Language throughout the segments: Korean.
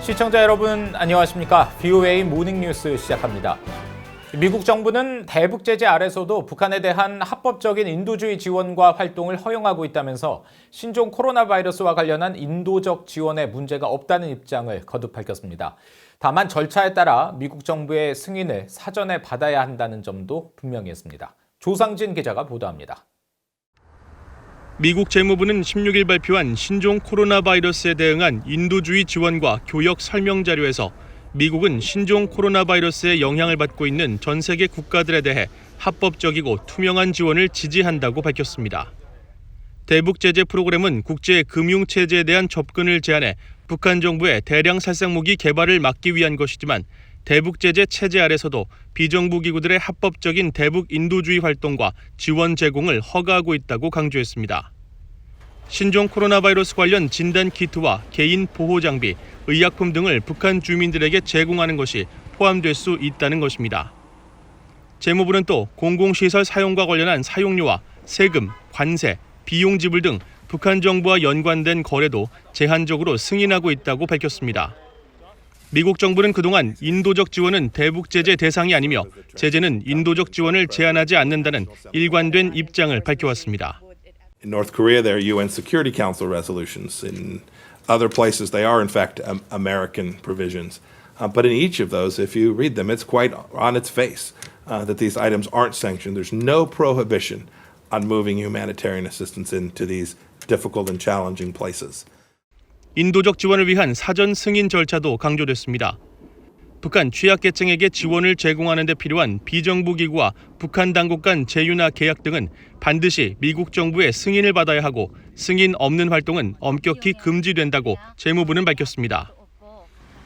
시청자 여러분 안녕하십니까? BOA 모닝 뉴스 시작합니다. 미국 정부는 대북 제재 아래서도 북한에 대한 합법적인 인도주의 지원과 활동을 허용하고 있다면서 신종 코로나 바이러스와 관련한 인도적 지원에 문제가 없다는 입장을 거듭 밝혔습니다. 다만 절차에 따라 미국 정부의 승인을 사전에 받아야 한다는 점도 분명히 했습니다. 조상진 기자가 보도합니다. 미국 재무부는 16일 발표한 신종 코로나 바이러스에 대응한 인도주의 지원과 교역 설명 자료에서 미국은 신종 코로나 바이러스의 영향을 받고 있는 전 세계 국가들에 대해 합법적이고 투명한 지원을 지지한다고 밝혔습니다. 대북 제재 프로그램은 국제 금융 체제에 대한 접근을 제한해 북한 정부의 대량 살상 무기 개발을 막기 위한 것이지만 대북 제재 체제 아래서도 비정부 기구들의 합법적인 대북 인도주의 활동과 지원 제공을 허가하고 있다고 강조했습니다. 신종 코로나 바이러스 관련 진단 키트와 개인 보호 장비, 의약품 등을 북한 주민들에게 제공하는 것이 포함될 수 있다는 것입니다. 재무부는 또 공공시설 사용과 관련한 사용료와 세금, 관세, 비용 지불 등 북한 정부와 연관된 거래도 제한적으로 승인하고 있다고 밝혔습니다. 미국 정부는 그동안 인도적 지원은 대북 제재 대상이 아니며 제재는 인도적 지원을 제한하지 않는다는 일관된 입장을 밝혀왔습니다. In North Korea, there are UN Security Council resolutions. In other places, they are, in fact, um, American provisions. Uh, but in each of those, if you read them, it's quite on its face uh, that these items aren't sanctioned. There's no prohibition on moving humanitarian assistance into these difficult and challenging places. 인도적 지원을 위한 사전 승인 절차도 강조됐습니다. 북한 취약계층에게 지원을 제공하는 데 필요한 비정부 기구와 북한 당국 간 제휴나 계약 등은 반드시 미국 정부의 승인을 받아야 하고 승인 없는 활동은 엄격히 금지된다고 재무부는 밝혔습니다.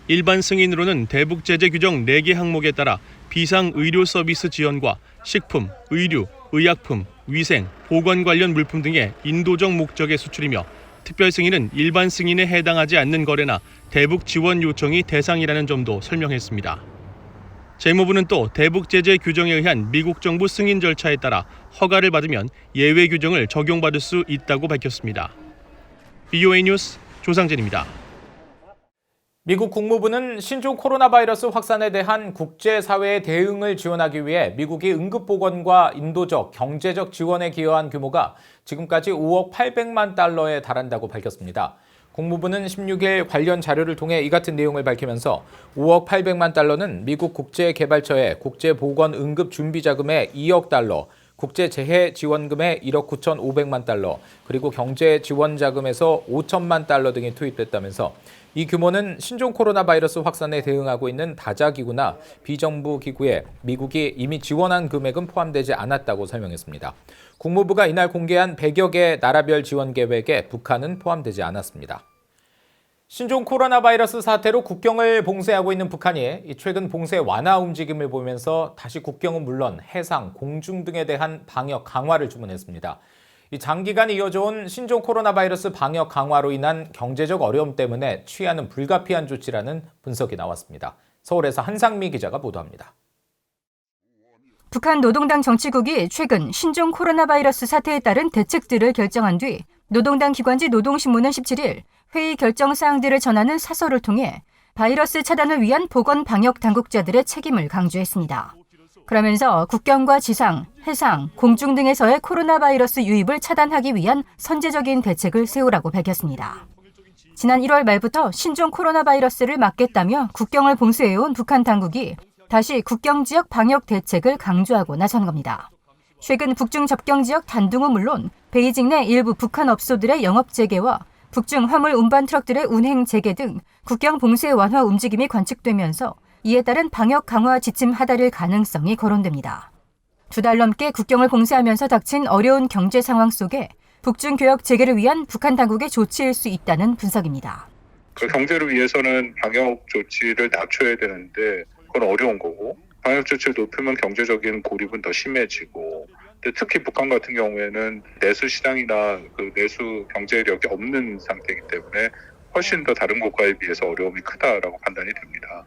일반 승인으로는 대북 제재 규정 4개 항목에 따라 비상 의료 서비스 지원과 식품, 의류, 의약품, 위생, 보건 관련 물품 등의 인도적 목적의 수출이며 특별 승인은 일반 승인에 해당하지 않는 거래나 대북 지원 요청이 대상이라는 점도 설명했습니다. 재무부는 또 대북 제재 규정에 의한 미국 정부 승인 절차에 따라 허가를 받으면 예외 규정을 적용받을 수 있다고 밝혔습니다. BOA 뉴스 조상진입니다. 미국 국무부는 신종 코로나 바이러스 확산에 대한 국제사회의 대응을 지원하기 위해 미국이 응급보건과 인도적, 경제적 지원에 기여한 규모가 지금까지 5억 800만 달러에 달한다고 밝혔습니다. 국무부는 16일 관련 자료를 통해 이 같은 내용을 밝히면서 5억 800만 달러는 미국 국제개발처의 국제보건응급준비자금의 2억 달러, 국제재해지원금의 1억 9,500만 달러, 그리고 경제지원자금에서 5천만 달러 등이 투입됐다면서 이 규모는 신종 코로나 바이러스 확산에 대응하고 있는 다자기구나 비정부 기구에 미국이 이미 지원한 금액은 포함되지 않았다고 설명했습니다. 국무부가 이날 공개한 100여 개 나라별 지원 계획에 북한은 포함되지 않았습니다. 신종 코로나 바이러스 사태로 국경을 봉쇄하고 있는 북한이 최근 봉쇄 완화 움직임을 보면서 다시 국경은 물론 해상, 공중 등에 대한 방역 강화를 주문했습니다. 이 장기간 이어져온 신종 코로나 바이러스 방역 강화로 인한 경제적 어려움 때문에 취하는 불가피한 조치라는 분석이 나왔습니다. 서울에서 한상미 기자가 보도합니다. 북한 노동당 정치국이 최근 신종 코로나 바이러스 사태에 따른 대책들을 결정한 뒤 노동당 기관지 노동신문은 17일 회의 결정 사항들을 전하는 사설을 통해 바이러스 차단을 위한 보건 방역 당국자들의 책임을 강조했습니다. 그러면서 국경과 지상, 해상, 공중 등에서의 코로나 바이러스 유입을 차단하기 위한 선제적인 대책을 세우라고 밝혔습니다. 지난 1월 말부터 신종 코로나 바이러스를 막겠다며 국경을 봉쇄해온 북한 당국이 다시 국경 지역 방역 대책을 강조하고 나선 겁니다. 최근 북중 접경 지역 단둥은 물론 베이징 내 일부 북한 업소들의 영업 재개와 북중 화물 운반 트럭들의 운행 재개 등 국경 봉쇄 완화 움직임이 관측되면서 이에 따른 방역 강화 지침 하달일 가능성이 거론됩니다. 두 달 넘게 국경을 봉쇄하면서 닥친 어려운 경제 상황 속에 북중 교역 재개를 위한 북한 당국의 조치일 수 있다는 분석입니다. 그 경제를 위해서는 방역 조치를 낮춰야 되는데 그건 어려운 거고 방역 조치를 높이면 경제적인 고립은 더 심해지고 특히 북한 같은 경우에는 내수 시장이나 그 내수 경제력이 없는 상태이기 때문에 훨씬 더 다른 국가에 비해서 어려움이 크다라고 판단이 됩니다.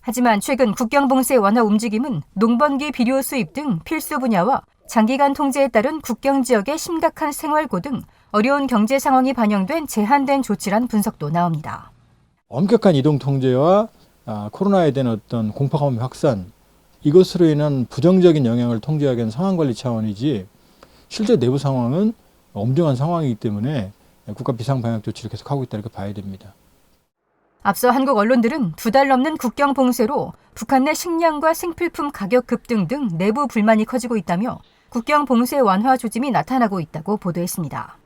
하지만 최근 국경 봉쇄 완화 움직임은 농번기 비료 수입 등 필수 분야와 장기간 통제에 따른 국경 지역의 심각한 생활고 등 어려운 경제 상황이 반영된 제한된 조치란 분석도 나옵니다. 엄격한 이동 통제와 아, 코로나에 대한 어떤 공포감 확산 이것으로 인한 부정적인 영향을 통제하기 위한 상황 관리 차원이지 실제 내부 상황은 엄중한 상황이기 때문에 국가 비상 방역 조치를 계속하고 있다 이렇게 봐야 됩니다. 앞서 한국 언론들은 두 달 넘는 국경 봉쇄로 북한 내 식량과 생필품 가격 급등 등 내부 불만이 커지고 있다며 국경 봉쇄 완화 조짐이 나타나고 있다고 보도했습니다.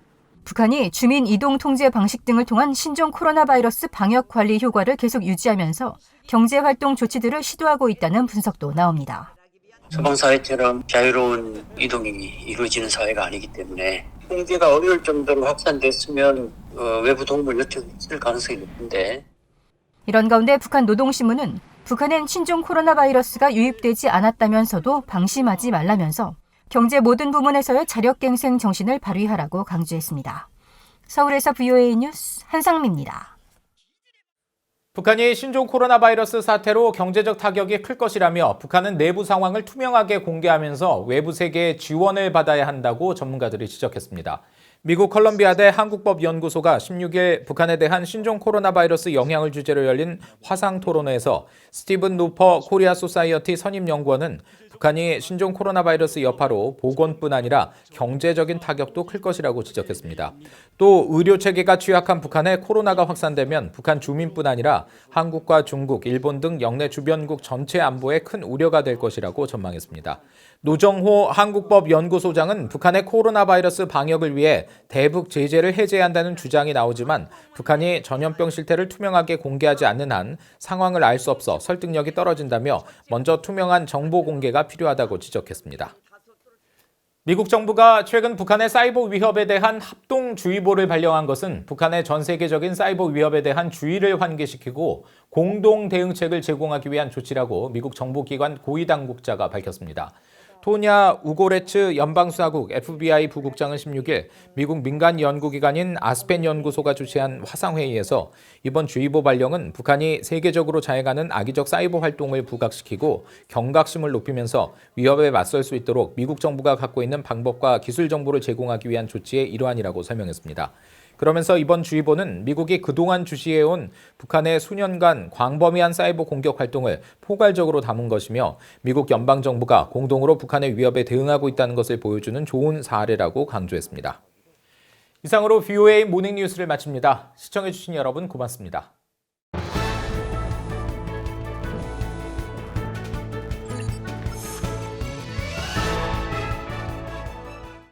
북한이 주민 이동 통제 방식 등을 통한 신종 코로나 바이러스 방역 관리 효과를 계속 유지하면서 경제 활동 조치들을 시도하고 있다는 분석도 나옵니다. 서방 사회처럼 자유로운 이동이 이루어지는 사회가 아니기 때문에 통제가 어려울 정도로 확산됐으면 어, 외부 도움을 요청했을 가능성이 높은데 이런 가운데 북한 노동신문은 북한엔 신종 코로나 바이러스가 유입되지 않았다면서도 방심하지 말라면서 경제 모든 부문에서의 자력갱생 정신을 발휘하라고 강조했습니다. 서울에서 VOA 뉴스 한상미입니다. 북한이 신종 코로나 바이러스 사태로 경제적 타격이 클 것이라며 북한은 내부 상황을 투명하게 공개하면서 외부 세계의 지원을 받아야 한다고 전문가들이 지적했습니다. 미국 컬럼비아대 한국법연구소가 16일 북한에 대한 신종 코로나 바이러스 영향을 주제로 열린 화상 토론회에서 스티븐 루퍼 코리아 소사이어티 선임 연구원은 북한이 신종 코로나 바이러스 여파로 보건뿐 아니라 경제적인 타격도 클 것이라고 지적했습니다. 또 의료 체계가 취약한 북한에 코로나가 확산되면 북한 주민뿐 아니라 한국과 중국, 일본 등 영내 주변국 전체 안보에 큰 우려가 될 것이라고 전망했습니다. 노정호 한국법 연구소장은 북한의 코로나 바이러스 방역을 위해 대북 제재를 해제한다는 주장이 나오지만 북한이 전염병 실태를 투명하게 공개하지 않는 한 상황을 알 수 없어 설득력이 떨어진다며 먼저 투명한 정보 공개가 필요하다고 지적했습니다. 미국 정부가 최근 북한의 사이버 위협에 대한 합동주의보를 발령한 것은 북한의 전 세계적인 사이버 위협에 대한 주의를 환기시키고 공동 대응책을 제공하기 위한 조치라고 미국 정보기관 고위 당국자가 밝혔습니다. 토냐 우고레츠 연방수사국 FBI 부국장은 16일 미국 민간 연구기관인 아스펜 연구소가 주최한 화상회의에서 이번 주의보 발령은 북한이 세계적으로 자행하는 악의적 사이버 활동을 부각시키고 경각심을 높이면서 위협에 맞설 수 있도록 미국 정부가 갖고 있는 방법과 기술 정보를 제공하기 위한 조치의 일환이라고 설명했습니다. 그러면서 이번 주의보는 미국이 그동안 주시해온 북한의 수년간 광범위한 사이버 공격 활동을 포괄적으로 담은 것이며 미국 연방 정부가 공동으로 북한의 위협에 대응하고 있다는 것을 보여주는 좋은 사례라고 강조했습니다. 이상으로 VOA 모닝 뉴스를 마칩니다. 시청해 주신 여러분 고맙습니다.